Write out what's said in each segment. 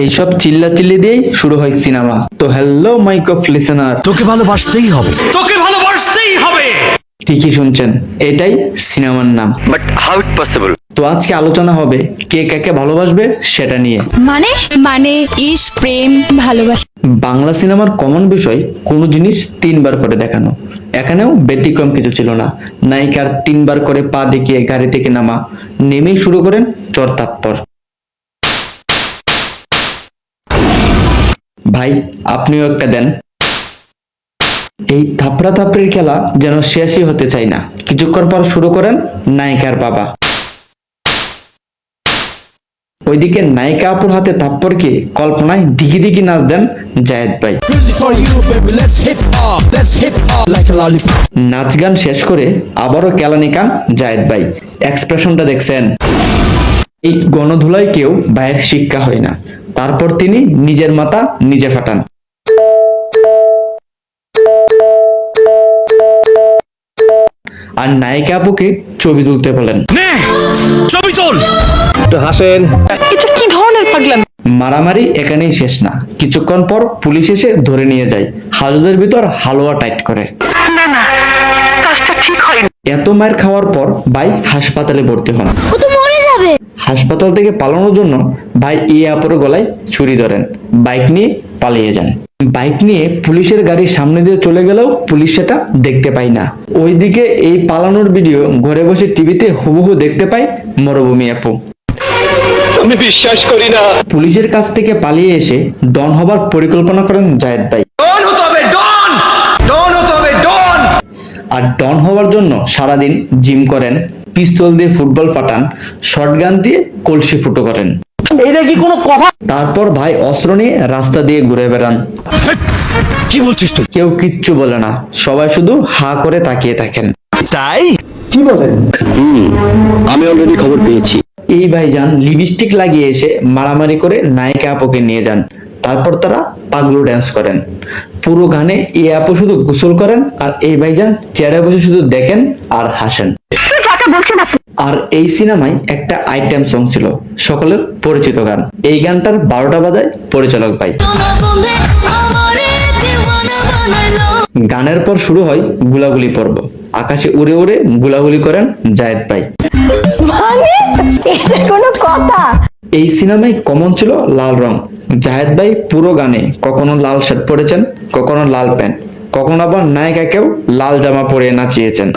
এইসব চিল্লা চিল্লি দিয়ে শুরু হয় সিনেমা। তো হ্যালো মাইক অফ লিসেনার তোকে ভালোবাসতেই হবে। তোকে ভালোবাসতেই হবে। ঠিকই শুনছেন এটাই সিনেমার নাম। But how it possible? তো আজকে আলোচনা হবে কে কাকে ভালোবাসবে সেটা নিয়ে। মানে? মানে ইস প্রেম ভালোবাসা। বাংলা সিনেমার কমন বিষয় কোনো জিনিস তিনবার করে দেখানো। এখানেও ব্যতিক্রম কিছু ছিল না। নায়িকার তিনবার করে পা দেখিয়ে গাড়ি থেকে নামা। নেমেই শুরু করেন চর ভাই আপনিও একটা দেন। এই থাপড়া থাপড়ির খেলা যেন শেষই হতে চাই না। কিছুক্ষণ পর শুরু করেন নায়িকার বাবা। ওইদিকে নায়িকা আপুর হাতে থাপ্পড়কে কল্পনায় দিঘি দিঘি নাচ দেন জায়েদ ভাই. নাচ গান শেষ করে আবারও কেলানি কান জায়েদ ভাই। এক্সপ্রেশনটা দেখছেন। এই গণধুলায় কেউ ভাইয়ের শিক্ষা হয় না। তারপর তিনি নিজের মাথা নিজে ফাটান। আর নায়িকা আপুকে ছবি তুলতে বলেন। ছবি তোল! মারামারি এখানেই শেষ না। কিছুক্ষণ পর পুলিশ এসে ধরে নিয়ে যায়। হাজুদের ভিতর হালুয়া টাইট করে। এত মায়ের খাওয়ার পর ভাই হাসপাতালে ভর্তি হন। হাসপাতাল থেকে পালানোর জন্য ভাই এ আপুর গলায় ছুরি ধরেন। বাইক নিয়ে পালিয়ে যান। বাইক নিয়ে পুলিশের গাড়ির সামনে দিয়ে চলে গেলেও পুলিশ সেটা দেখতে পায় না। ওইদিকে এই পালানোর ভিডিও ঘরে বসে টিভিতে হুবহু দেখতে পায় মরুভূমি আপু। আমি বিশ্বাস করি না। পুলিশের কাছ থেকে পালিয়ে এসে ডন হবার পরিকল্পনা করেন জায়েদ ভাই। ডন হতে হবে ডন! ডন হতে হবে ডন! আর ডন হওয়ার জন্য সারাদিন জিম করেন পিস্তল দিয়ে ফুটবল ফাটান শটগান দিয়ে কলসি ফুটো করেন। এটা কি কোনো কথা? তারপর ভাই অস্ত্র নিয়ে রাস্তা দিয়ে ঘুরে বেড়ান। কি বলছিস তুই? কেউ কিচ্ছু বলে না সবাই শুধু হা করে তাকিয়ে থাকেন। তাই? কি বলেন? আমি অলরেডি খবর পেয়েছি। এই ভাইজান লিপস্টিক লাগিয়ে এসে মারামারি করে নায়িকা আপুকে নিয়ে যান। তারপর তারা পাগলু ড্যান্স করেন। পুরো গানে এই আপু শুধু গোসল করেন আর এই ভাইজান চেয়ারে বসে শুধু দেখেন আর হাসেন। আর এই সিনেমায় একটা আইটেম সং ছিল সকলের পরিচিত গান। এই গানটার বারোটা বাজায় পরিচালক ভাই। গানের পর শুরু হয় গুলাগুলি পর্ব। আকাশে উড়ে উড়ে গুলাগুলি করেন জায়েদ ভাই। মানে? কোনো কথা? এই সিনেমায় কমন ছিল লাল রং। জাহেদ ভাই পুরো গানে কখনো লাল শার্ট পরেছেন কখনো লাল প্যান্ট। কখনো আবার নায়িকা কেউ লাল জামা পরে নাচিয়েছেন।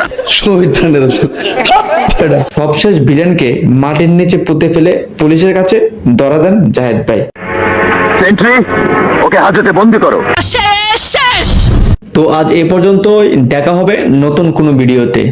সবশেষ ভিলেনকে মাটির নিচে পুঁতে ফেলে পুলিশের কাছে ধরা দেন জাহেদ ভাই। সেন্ট্রি ওকে হাজতে বন্দি করো। শেষ শেষ। তো আজ এ পর্যন্ত দেখা হবে নতুন কোনো ভিডিওতে।